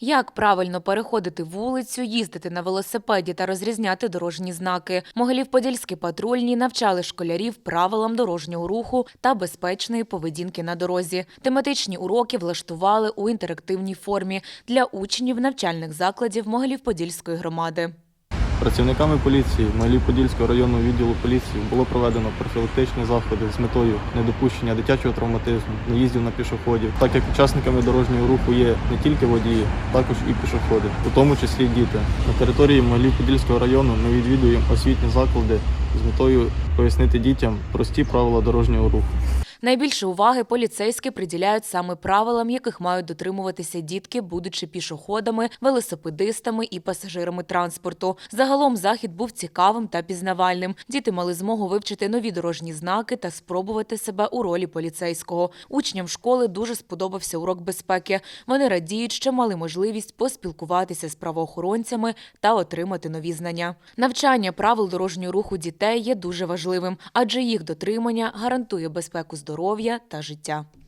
Як правильно переходити вулицю, їздити на велосипеді та розрізняти дорожні знаки. Могилів-Подільські патрульні навчали школярів правилам дорожнього руху та безпечної поведінки на дорозі. Тематичні уроки влаштували у інтерактивній формі для учнів навчальних закладів Могилів-Подільської громади. Працівниками поліції Могилів-Подільського районного відділу поліції було проведено профілактичні заходи з метою недопущення дитячого травматизму, наїздів на пішоходів, так як учасниками дорожнього руху є не тільки водії, також і пішоходи, у тому числі діти. На території Могилів-Подільського району ми відвідуємо освітні заклади з метою пояснити дітям прості правила дорожнього руху. Найбільше уваги поліцейські приділяють саме правилам, яких мають дотримуватися дітки, будучи пішоходами, велосипедистами і пасажирами транспорту. Загалом захід був цікавим та пізнавальним. Діти мали змогу вивчити нові дорожні знаки та спробувати себе у ролі поліцейського. Учням школи дуже сподобався урок безпеки. Вони радіють, що мали можливість поспілкуватися з правоохоронцями та отримати нові знання. Навчання правил дорожнього руху дітей є дуже важливим, адже їх дотримання гарантує безпеку здоров'я та життя.